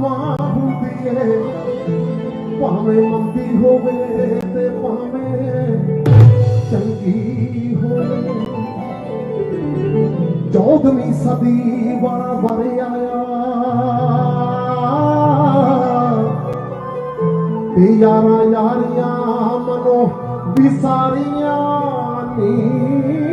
ਮਾਂ ਭਾਵੇਂ ਮੰਦੀ ਹੋਵੇ ਤੇ ਭਾਵੇਂ ਚੰਗੀ ਹੋਵੇ ਚੌਦਵੀਂ ਸਦੀ ਵਾਲਾ ਵਰ ਆਇਆ। ਤੇ ਯਾਰਾਂ ਯਾਰੀਆਂ ਮਨੋ ਵਿਸਾਰੀਆਂ ਨੀ।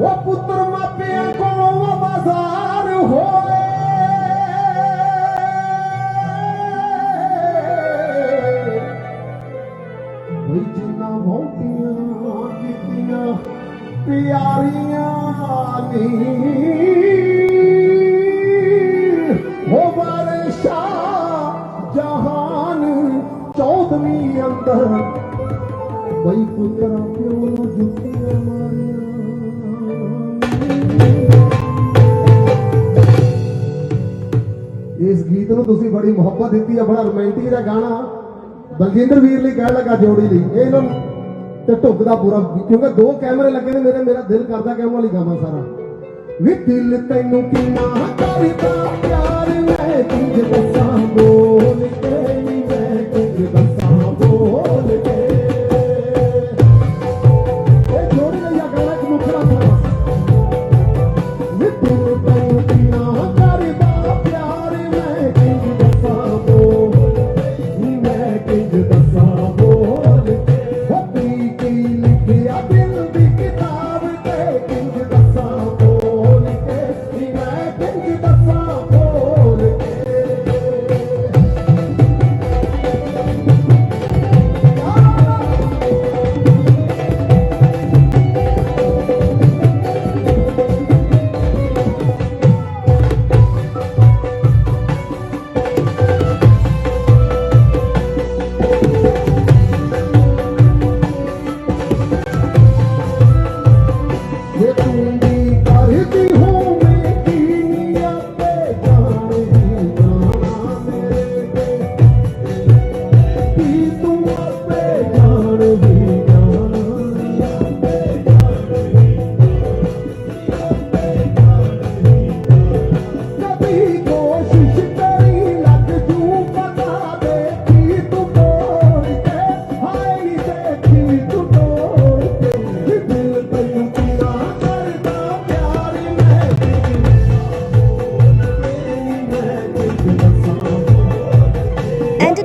ਉਹ ਪੁੱਤਰ ਮਾਪਿਆਂ ਕੋਲੋਂ ਬਾਜ਼ਾਰ ਹੋਏ। ਬਈ ਜਿੰਨਾ ਮੋਟੀਆਂ ਕੀਤੀਆਂ, ਪਿਆਰੀਆਂ ਨੀ। ਹੋ ਬਾਰਿਸ਼ਾ ਜਹਾਨ ਚੌਦਵੀਂ ਅੰਦਰ। ਬਈ ਪੁੱਤਰਾਂ ਪਿਓ ਨੂੰ ਜੁੱਤੀਆਂ ਮਾਰੀਆਂ। ਇਸ ਗੀਤ ਨੂੰ ਤੁਸੀਂ ਬੜੀ ਮੁਹੱਬਤ ਦਿੱਤੀ ਹੈ ਬੜਾ ਰੋਮਾਂਟਿਕ ਜਿਹਾ ਗਾਣਾ। ਬਲਜਿੰਦਰ ਵੀਰ ਲਈ ਕਹਿਣ ਲੱਗਾ ਜੋੜੀ ਲਈ। ਇਹ ਇਹਨਾਂ ਨੂੰ ਤੇ ਢੁੱਕਦਾ ਪੂਰਾ ਕਿਉਂਕਿ ਦੋ ਕੈਮਰੇ ਲੱਗੇ ਨੇ ਮੇਰੇ, ਮੇਰਾ ਦਿਲ ਕਰਦਾ ਕਿ ਉਹਨਾਂ ਲਈ ਗਾਵਾਂ ਸਾਰਾ। ਵੀ ਦਿਲ ਤੈਨੂੰ ਕਿੰਨਾ ਕਰਦਾ ਪਿਆਰ ਮੈਂ ਕਿੰਜ ਦੱਸਾਂ